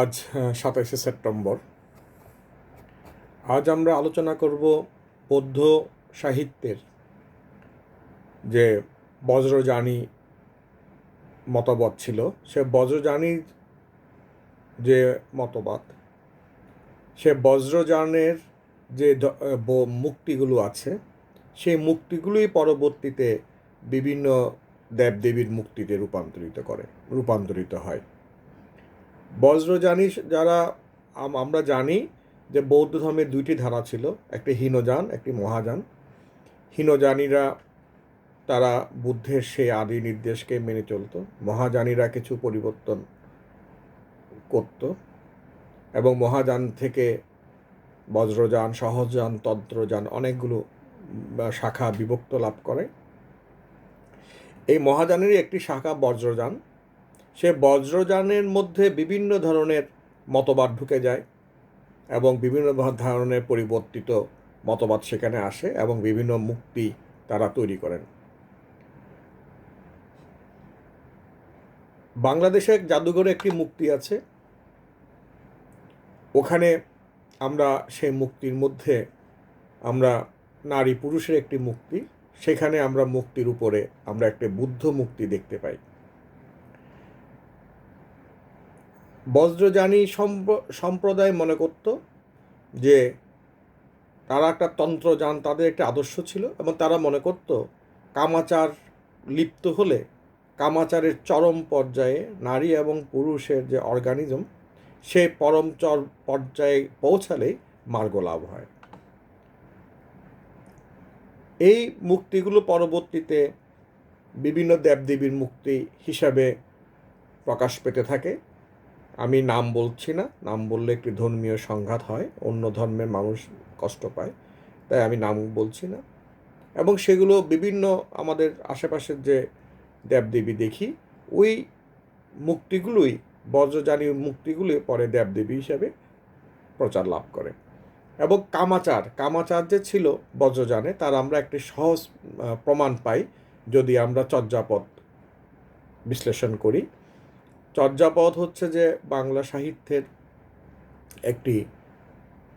আজ সাতাইশে সেপ্টেম্বর। আজ আমরা আলোচনা করব বৌদ্ধ সাহিত্যের যে বজ্রযানী মতবাদ ছিল, সে বজ্রযানীর যে মতবাদ, সে বজ্রযানের যে মুক্তিগুলো আছে, সেই মুক্তিগুলোই পরবর্তীতে বিভিন্ন দেবদেবীর মুক্তিতে রূপান্তরিত করে, রূপান্তরিত হয়। বজ্রযানী যারা আমরা জানি যে বৌদ্ধ ধর্মের দুইটি ধারা ছিল, একটি হীনযান, একটি মহাযান। হীনযানীরা তারা বুদ্ধের সেই আদি নির্দেশকে মেনে চলতো, মহাযানীরা কিছু পরিবর্তন করত এবং মহাযান থেকে বজ্রযান সহজযান তন্ত্রযান অনেকগুলো শাখা বিভক্ত লাভ করে। এই মহাযানেরই একটি শাখা বজ্রযান। সে বজ্রযানের মধ্যে বিভিন্ন ধরনের মতবাদ ঢুকে যায় এবং বিভিন্ন ধরনের পরিবর্তিত মতবাদ সেখানে আসে এবং বিভিন্ন মুক্তি তারা তৈরি করেন। বাংলাদেশে এক জাদুঘরে একটি মুক্তি আছে। ওখানে আমরা সেই মুক্তির মধ্যে আমরা নারী পুরুষের একটি মুক্তি। সেখানে আমরা মুক্তির উপরে আমরা একটা বুদ্ধ মুক্তি দেখতে পাই। বজ্রযানী সম্প- সম্প্রদায় মনে করত যে তারা একটা তন্ত্রযান, তাদের একটা আদর্শ ছিল এবং তারা মনে করত কামাচার লিপ্ত হলে কামাচারের চরম পর্যায়ে নারী এবং পুরুষের যে অর্গানিজম, সে পরম চর, পর্যায়ে পৌঁছালেই মার্গ লাভ হয়। এই মুক্তিগুলো পরবর্তীতে বিভিন্ন দেবদেবীর মুক্তি হিসাবে প্রকাশ পেতে থাকে। আমি নাম বলছি না, নাম বললে একটি ধর্মীয় সংঘাত হয়, অন্য ধর্মের মানুষ কষ্ট পায়, তাই আমি নাম বলছি না। এবং সেগুলো বিভিন্ন আমাদের আশেপাশের যে দেবদেবী দেখি, ওই মুক্তিগুলোই, বজ্রযানী মুক্তিগুলি পরে দেবদেবী হিসাবে প্রচার লাভ করে। এবং কামাচার কামাচার যে ছিল বজ্রযানে, তার আমরা একটি সহজ প্রমাণ পাই, যদি আমরা চর্যাপদ বিশ্লেষণ করি। চর্যাপদ হচ্ছে যে বাংলা সাহিত্যের একটি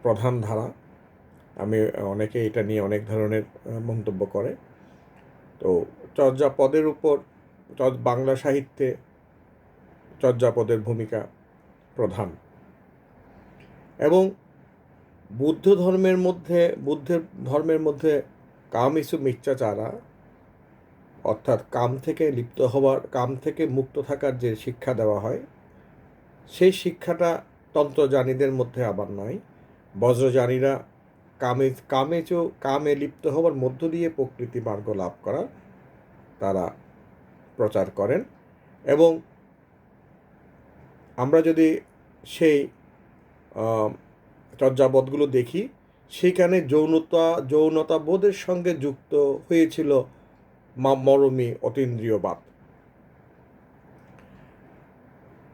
প্রধান ধারা। আমি অনেকে এটা নিয়ে অনেক ধরনের মন্তব্য করে। তো চর্যাপদের উপর বাংলা সাহিত্যে চর্যাপদের ভূমিকা প্রধান। এবং বুদ্ধ ধর্মের মধ্যে, বুদ্ধের ধর্মের মধ্যে কামিসু মিচ্চাচারা অর্থাৎ কাম থেকে লিপ্ত হওয়ার, কাম থেকে মুক্ত থাকার যে শিক্ষা দেওয়া হয়, সেই শিক্ষাটা তন্ত্রজানীদের মধ্যে আবার নয়। বজ্রজানীরা কামে কামেচো কামে লিপ্ত হওয়ার মধ্য দিয়ে প্রকৃতি মার্গ লাভ করার তারা প্রচার করেন এবং আমরা যদি সেই চর্যাপদগুলো দেখি, সেখানে যৌনতা যৌনতা বোধের সঙ্গে যুক্ত হয়েছিল মরমী অতীন্দ্রিয়বাদ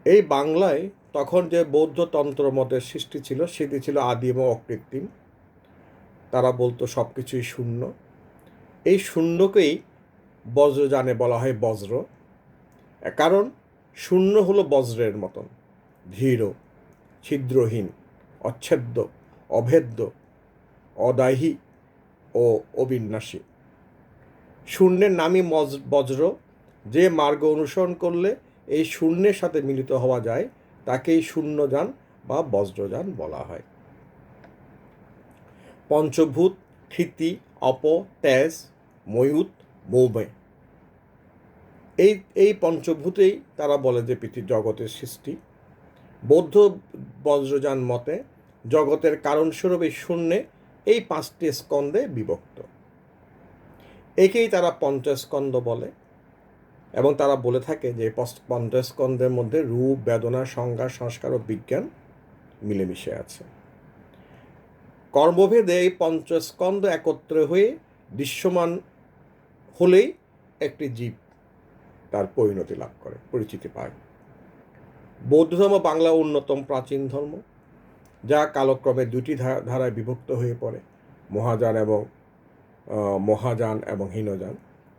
এই বাংলায় তখন যে বৌদ্ধ তন্ত্র মতের সৃষ্টি ছিল, সেটি ছিল আদিম ও অকৃত্রিম। তারা বলতো সব কিছুই শূন্য। এই শূন্যকেই বজ্রযানে বলা হয় বজ্র। কারণ শূন্য হলো বজ্রের মতন। ধীর, ছিদ্রহীন, অচ্ছেদ্য, অভেদ্য, অদাহী ও অবিন্যাসী। শূন্যের নামই মজ- বজ্র। যে মার্গ অনুসরণ করলে এই শূন্যের সাথে মিলিত হওয়া যায়, তাকেই শূন্যযান বা বজ্রযান বলা হয়। পঞ্চভূত, ক্ষিতি, অপ, তেজ, ময়ূত মৌময় এই এই পঞ্চভূতেই তারা বলে যে পৃথিবী জগতের সৃষ্টি। বৌদ্ধ বজ্রযান মতে জগতের কারণস্বরূপ এই শূন্যে এই পাঁচটি স্কন্ধে বিভক্ত। একেই তারা পঞ্চস্কন্ধ বলে এবং তারা বলে থাকে যে পঞ্চস্কন্ধের মধ্যে রূপ, বেদনা, সংজ্ঞা, সংস্কার ও বিজ্ঞান মিলেমিশে আছে। কর্মভেদে এই পঞ্চস্কন্ধ একত্রে হয়ে দৃশ্যমান হলেই একটি জীব তার পরিণতি লাভ করে, পরিচিতি পায়। বৌদ্ধ ধর্ম বাংলা অন্যতম প্রাচীন ধর্ম, যা কালক্রমে দুটি ধারায় বিভক্ত হয়ে পড়ে, মহাযান এবং মহাযান এবং হীনযান,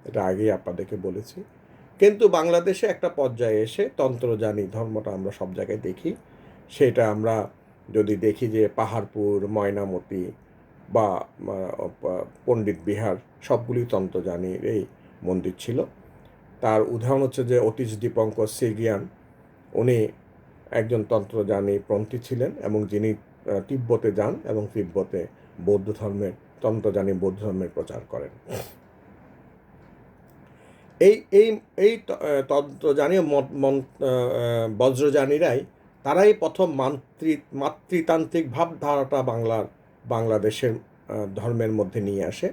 এটা আগেই আপনাদেরকে বলেছি। কিন্তু বাংলাদেশে একটা পর্যায়ে এসে তন্ত্রযানী ধর্মটা আমরা সব জায়গায় দেখি। সেটা আমরা যদি দেখি যে পাহাড়পুর, ময়নামতি বা পণ্ডিত বিহার, সবগুলি তন্ত্রজানির এই মন্দির ছিল। তার উদাহরণ হচ্ছে যে অতীশ দীপঙ্কর সিগিয়ান উনি একজন তন্ত্রজানী পন্থী ছিলেন এবং যিনি তিব্বতে যান এবং তিব্বতে বৌদ্ধ ধর্মের তন্ত্রজানী বৌদ্ধ ধর্মের প্রচার করেন। এই এই এই ত- আহ, তন্ত্রজানী মন- বজ্রজানীরাই তারাই প্রথম মাতৃ মাতৃতান্ত্রিক ভাবধারাটা বাংলার বাংলাদেশের ধর্মের মধ্যে নিয়ে আসে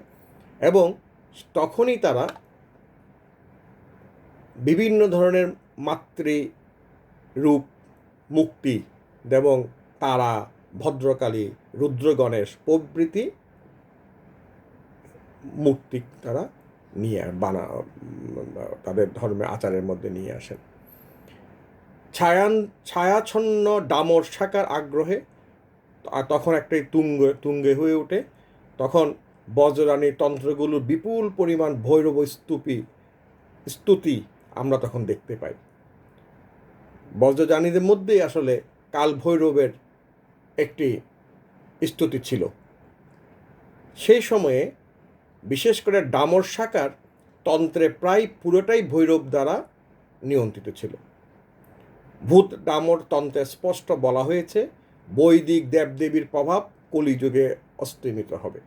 এবং তখনই তারা বিভিন্ন ধরনের মাতৃ রূপ মুক্তি এবং তারা ভদ্রকালী রুদ্রগণেশ প্রভৃতি মূর্তি তারা নিয়ে বানা তাদের ধর্মের আচারের মধ্যে নিয়ে আসেন। ছায়ান, ছায়াচ্ছন্ন ডামর শাখার আগ্রহে তখন একটাই তুঙ্গ, তুঙ্গে হয়ে ওঠে। তখন বজ্রানীর তন্ত্রগুলোর বিপুল পরিমাণ ভৈরব স্তূপী, স্তুতি আমরা তখন দেখতে পাই। বজ্রজানীদের মধ্যেই আসলে কাল ভৈরবের একটি স্তুতি ছিল। সেই সময়ে বিশেষ করে ডামর শাখার তন্ত্রে প্রায় পুরোটাই ভৈরব দ্বারা নিয়ন্ত্রিত ছিল। ভূত ডামর তন্ত্রে স্পষ্ট বলা হয়েছে, বৈদিক দেবদেবীর প্রভাব কলিযুগে অস্তিমিত হবে।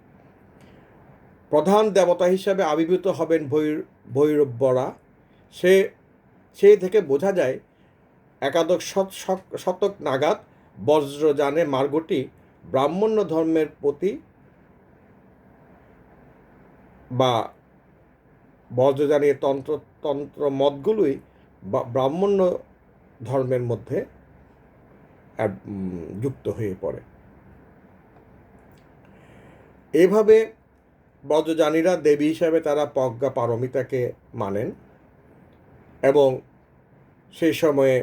প্রধান দেবতা হিসাবে আবির্ভূত হবেন ভৈর ভৈরবরা সে, সেই থেকে বোঝা যায়, একাদশ শত- শতক নাগাদ বজ্রযানে মার্গটি ব্রাহ্মণ্য ধর্মের প্রতি বা বজ্রযানের তন্ত্র তন্ত্র মতগুলোই ব্রাহ্মণ্য ধর্মের মধ্যে যুক্ত হয়ে পড়ে। এভাবে বজ্রযানীরা দেবী হিসাবে তারা প্রজ্ঞা পারমিতাকে মানেন এবং সেই সময়ে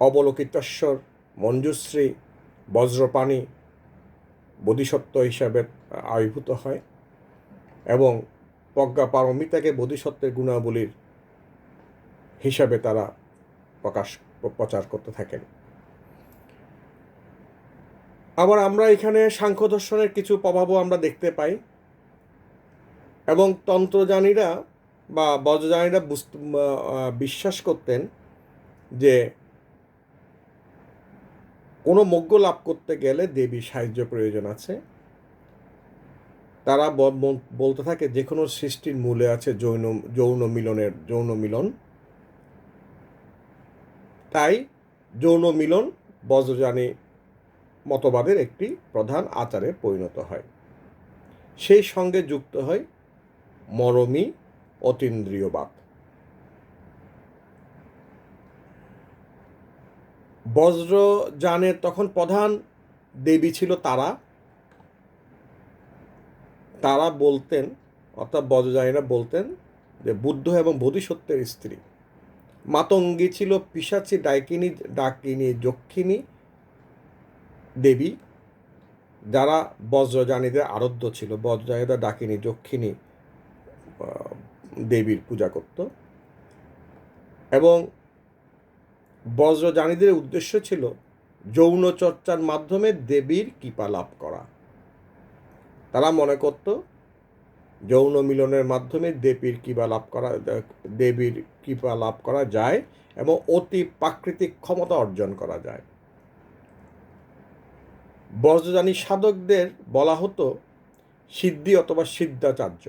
অবলোকিতেশ্বর মঞ্জুশ্রী বজ্রপাণী বোধিসত্ত্ব হিসাবে আবির্ভূত হয়। এবং প্রজ্ঞা পারমিতাকে বোধিসত্ত্বের গুণাবলীর হিসাবে তারা প্রকাশ, প্রচার করতে থাকেন। আবার আমরা এখানে সাংখ্য দর্শনের কিছু প্রভাবও আমরা দেখতে পাই এবং তন্ত্রজানীরা বা বজ্রজানীরা বিশ্বাস করতেন যে কোনো মজ্ঞ লাভ করতে গেলে দেবী সাহায্য প্রয়োজন আছে। তারা বলতে থাকে যে কোনো সৃষ্টির মূলে আছে যৌন যৌন মিলনের, যৌন মিলন। তাই যৌন মিলন বজ্রযানী মতবাদের একটি প্রধান আচারে পরিণত হয়। সেই সঙ্গে যুক্ত হয় মরমী অতীন্দ্রিয়বাদ। বজ্রযানের তখন প্রধান দেবী ছিল তারা। তারা বলতেন, অর্থাৎ বজ্রযানীরা বলতেন যে বুদ্ধ এবং বোধিসত্ত্বের স্ত্রী। মাতঙ্গী ছিল পিসাচি ডাইকিনী, ডাকিনী যক্ষিণী দেবী, যারা বজ্রযানীদের আরাধ্য ছিল। বজ্রযানীরা ডাকিনী, যক্ষিণী দেবীর পূজা করত। এবং বজ্রযানীদের উদ্দেশ্য ছিল যৌন চর্চার মাধ্যমে দেবীর কৃপা লাভ করা। তারা মনে করত যৌন মিলনের মাধ্যমে দেবীর কৃপা লাভ করা, দেবীর কৃপা লাভ করা যায় এবং অতি প্রাকৃতিক ক্ষমতা অর্জন করা যায়। বজ্রযানী সাধকদের বলা হতো, সিদ্ধি অথবা সিদ্ধাচার্য।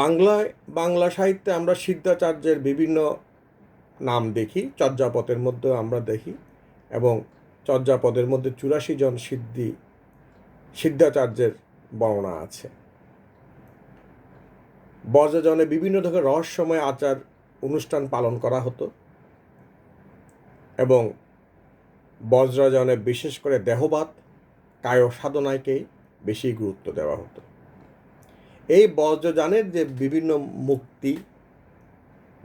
বাংলায় বাংলা সাহিত্যে আমরা সিদ্ধাচার্যের বিভিন্ন নাম দেখি চর্যাপথের মধ্যে আমরা দেখি এবং চর্যাপদের মধ্যে চুরাশি জন সিদ্ধি, সিদ্ধাচার্যের বর্ণনা আছে। বজ্রজনে বিভিন্ন ধরনের রহস্যময় আচার অনুষ্ঠান পালন করা হতো এবং বজ্রজনে বিশেষ করে দেহবাদ কায় সাধনায়কেই বেশি গুরুত্ব দেওয়া হতো। এই বজ্রযানের যে বিভিন্ন মূর্তি,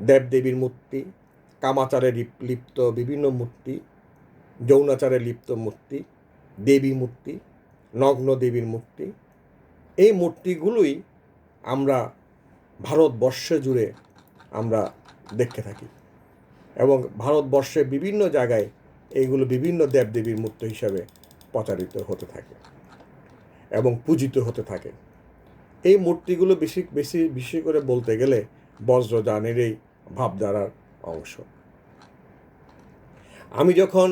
দেবদেবীর মূর্তি কামাচারে লিপ- লিপ্ত বিভিন্ন মূর্তি যৌনাচারে লিপ্ত মূর্তি, দেবী মূর্তি, নগ্ন দেবীর মূর্তি, এই মূর্তিগুলোই আমরা ভারতবর্ষ জুড়ে আমরা দেখতে থাকি এবং ভারতবর্ষে বিভিন্ন জায়গায় এইগুলো বিভিন্ন দেবদেবীর মূর্তি হিসাবে প্রচারিত হতে থাকে এবং পূজিত হতে থাকে। এই মূর্তিগুলো বেশি বেশি বেশি করে বলতে গেলে বজ্রযানের এই ভাবধারার অংশ। আমি যখন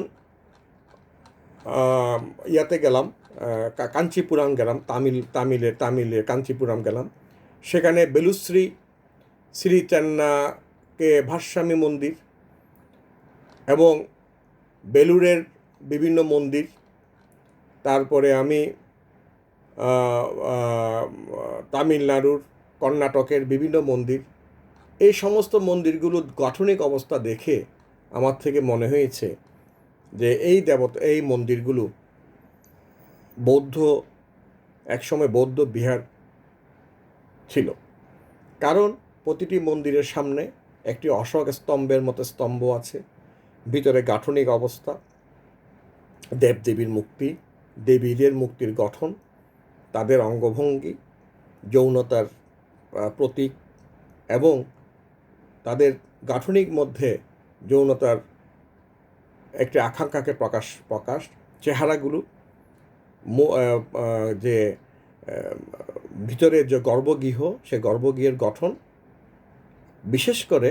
ইয়াতে গেলাম কাঞ্চিপুরাম গেলাম, তামিল তামিলের তামিলের কাঞ্চিপুরাম গেলাম। সেখানে বেলুশ্রী শ্রী চেন্নাকে ভাস্বামী মন্দির এবং বেলুরের বিভিন্ন মন্দির। তারপরে আমি তামিলনাড়ুর, কর্ণাটকের বিভিন্ন মন্দির। এই সমস্ত মন্দিরগুলোর গঠনিক অবস্থা দেখে আমার থেকে মনে হয়েছে যে এই দেবতা, এই মন্দিরগুলো বৌদ্ধ, একসময় বৌদ্ধ বিহার ছিল। কারণ প্রতিটি মন্দিরের সামনে একটি অশোক স্তম্ভের মতো স্তম্ভ আছে, ভিতরে গাঠনিক অবস্থা, দেবদেবীর মুক্তি, দেবীদের মুক্তির গঠন, তাদের অঙ্গভঙ্গি, যৌনতার প্রতীক এবং তাদের গাঠনিক মধ্যে যৌনতার একটি আকাঙ্ক্ষাকে প্রকাশ প্রকাশ, চেহারাগুলো যে ভিতরের যে গর্ভগৃহ সে গর্ভগৃহের গঠন, বিশেষ করে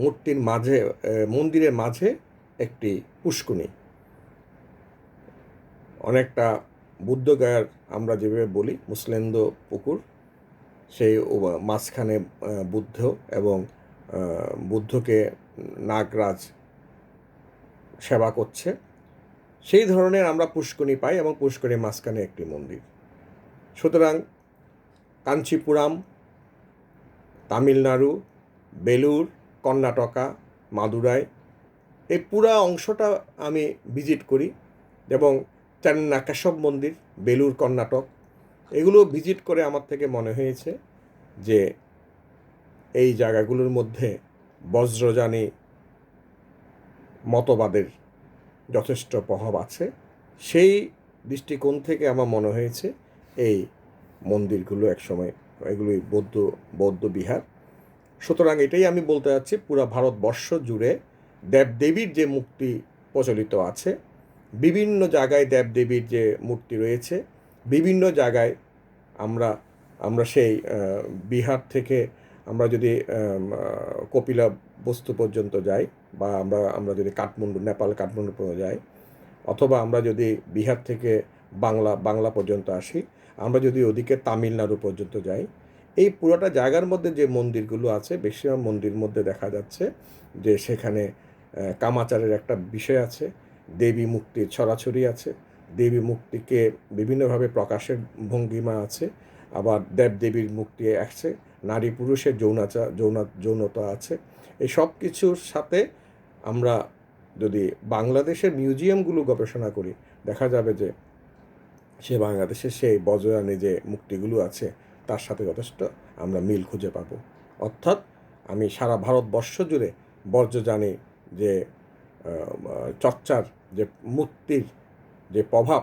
মূর্তির মাঝে মন্দিরের মাঝে একটি পুষ্কুনি অনেকটা বুদ্ধগয়ার আমরা যেভাবে বলি, মুসলেন্দ পুকুর, সেই মাঝখানে বুদ্ধ এবং বুদ্ধকে নাগরাজ সেবা করছে। সেই ধরনের আমরা পুষ্করণী পাই এবং পুষ্করণীর মাঝখানে একটি মন্দির। সুতরাং কাঞ্চিপুরাম, তামিলনাড়ু বেলুর কর্ণাটকা, মাদুরাই, এই পুরা অংশটা আমি ভিজিট করি এবং চেন্না কেশব মন্দির বেলুর কর্ণাটক, এগুলো ভিজিট করে আমার থেকে মনে হয়েছে যে এই জায়গাগুলোর মধ্যে বজ্রযানী মতবাদের যথেষ্ট প্রভাব আছে। সেই দৃষ্টিকোণ থেকে আমার মনে হয়েছে এই মন্দিরগুলো একসময়, এগুলোই বৌদ্ধ বৌদ্ধ বিহার। সুতরাং এটাই আমি বলতে চাচ্ছি, পুরো ভারতবর্ষ জুড়ে দেবদেবীর যে মূর্তি প্রচলিত আছে, বিভিন্ন জায়গায় দেবদেবীর যে মূর্তি রয়েছে, বিভিন্ন জায়গায় আমরা আমরা সেই বিহার থেকে আমরা যদি কপিলা বস্তু পর্যন্ত যাই বা আমরা আমরা যদি কাঠমান্ডু, নেপাল কাঠমান্ডু পর্যন্ত যাই, অথবা আমরা যদি বিহার থেকে বাংলা বাংলা পর্যন্ত আসি, আমরা যদি ওদিকে তামিলনাড়ু পর্যন্ত যাই, এই পুরোটা জায়গার মধ্যে যে মন্দিরগুলো আছে, বেশিরভাগ মন্দির মধ্যে দেখা যাচ্ছে যে সেখানে কামাচারের একটা বিষয় আছে, দেবী মুক্তির ছড়াছড়ি আছে, দেবী মুক্তিকে বিভিন্নভাবে প্রকাশের ভঙ্গিমা আছে, আবার দেবদেবীর মুক্তি আছে, নারী পুরুষের যৌনাচা, যৌনা, যৌনতা আছে এই সব কিছুর সাথে আমরা যদি বাংলাদেশের মিউজিয়ামগুলো গবেষণা করি, দেখা যাবে যে সে বাংলাদেশের সেই বজরানি যে মুক্তিগুলো আছে, তার সাথে যথেষ্ট আমরা মিল খুঁজে পাব। অর্থাৎ আমি সারা ভারতবর্ষ জুড়ে বজ্রযানী যে চর্চার যে মূর্তির যে প্রভাব,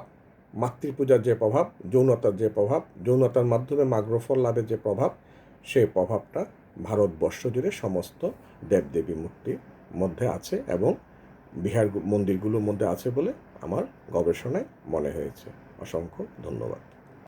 মাতৃপূজার যে প্রভাব, যৌনতার যে প্রভাব, যৌনতার মাধ্যমে মাগ্রফল লাভের যে প্রভাব সেই প্রভাবটা ভারতবর্ষ জুড়ে সমস্ত দেবদেবী মূর্তি মধ্যে আছে এবং বিহার মন্দিরগুলোর মধ্যে আছে বলে আমার গবেষণায় মনে হয়েছে। অসংখ্য ধন্যবাদ।